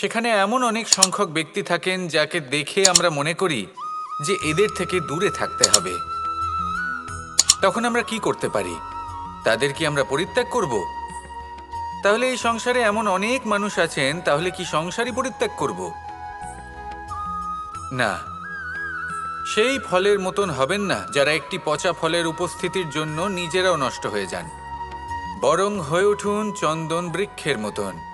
সেখানে এমন অনেক সংখ্যক ব্যক্তি থাকেন যাকে দেখে আমরা মনে করি যে এদের থেকে দূরে থাকতে হবে। তখন আমরা কি করতে পারি? তাদের কি আমরা পরিত্যাগ করব? তাহলে এই সংসারে এমন অনেক মানুষ আছেন, তাহলে কি সংসারই পরিত্যাগ করব? না। সেই ফলের মতন হবেন না, যারা একটি পচা ফলের উপস্থিতির জন্য নিজেরাও নষ্ট হয়ে যান। বরং হয়ে উঠুন চন্দন বৃক্ষের মতন।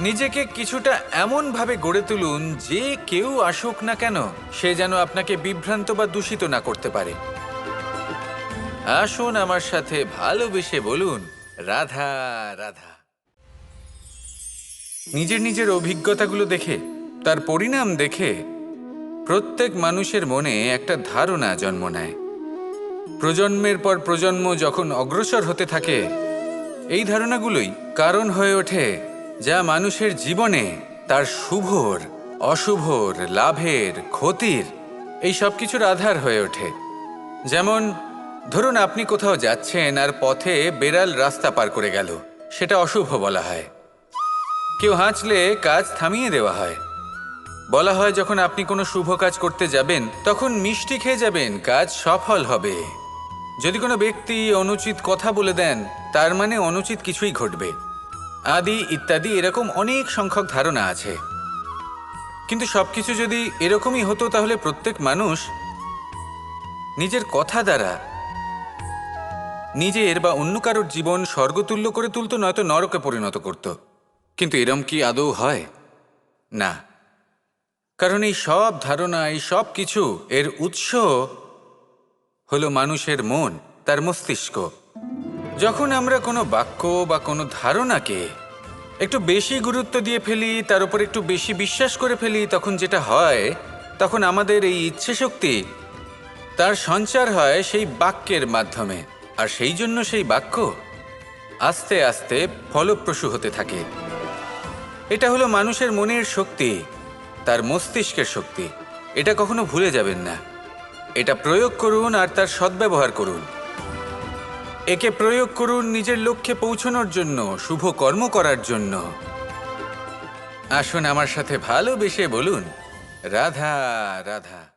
নিজেকে কিছুটা এমনভাবে গড়ে তুলুন যে কেউ আসুক না কেন, সে যেন আপনাকে বিভ্রান্ত বা দূষিত না করতে পারে। আসুন আমার সাথে ভালোবেসে বলুন, রাধা রাধা। নিজের নিজের অভিজ্ঞতাগুলো দেখে, তার পরিণাম দেখে, প্রত্যেক মানুষের মনে একটা ধারণা জন্ম নেয়। প্রজন্মের পর প্রজন্ম যখন অগ্রসর হতে থাকে, এই ধারণাগুলোই কারণ হয়ে ওঠে। যা মানুষের জীবনে তার শুভর, অশুভর, লাভের, ক্ষতির এই সব কিছুর আধার হয়ে ওঠে। যেমন, ধরুন আপনি কোথাও যাচ্ছেন আর পথে বেড়াল রাস্তা পার করে গেল, সেটা অশুভ বলা হয়। কেউ হাঁচলে কাজ থামিয়ে দেওয়া হয়। বলা হয় যখন আপনি কোনো শুভ কাজ করতে যাবেন, তখন মিষ্টি খেয়ে যাবেন, কাজ সফল হবে। যদি কোনো ব্যক্তি অনুচিত কথা বলে দেন, তার মানে অনুচিত কিছুই ঘটবে। আদি ইত্যাদি এরকম অনেক সংখ্যক ধারণা আছে। কিন্তু সবকিছু যদি এরকমই হতো তাহলে প্রত্যেক মানুষ নিজের কথা দ্বারা নিজের বা অন্য কারোর জীবন স্বর্গতুল্য করে তুলতো, নয়তো নরকে পরিণত করত। কিন্তু এরম কি আদৌ হয়? না। কারণ এই সব ধারণা, এই সব কিছু এর উৎস হলো মানুষের মন, তার মস্তিষ্ক। যখন আমরা কোনো বাক্য বা কোনো ধারণাকে একটু বেশি গুরুত্ব দিয়ে ফেলি, তার উপর একটু বেশি বিশ্বাস করে ফেলি, তখন যেটা হয়, তখন আমাদের এই ইচ্ছে শক্তি তার সঞ্চার হয় সেই বাক্যের মাধ্যমে। আর সেই জন্য সেই বাক্য আস্তে আস্তে ফলপ্রসূ হতে থাকে। এটা হলো মানুষের মনের শক্তি, তার মস্তিষ্কের শক্তি। এটা কখনো ভুলে যাবেন না। এটা প্রয়োগ করুন আর তার সদ্ব্যবহার করুন। একে প্রয়োগ করুন নিজের লক্ষ্যে পৌঁছানোর জন্য, শুভ কর্ম করার জন্য। আসুন আমার সাথে ভালোবেসে বলুন, রাধা রাধা।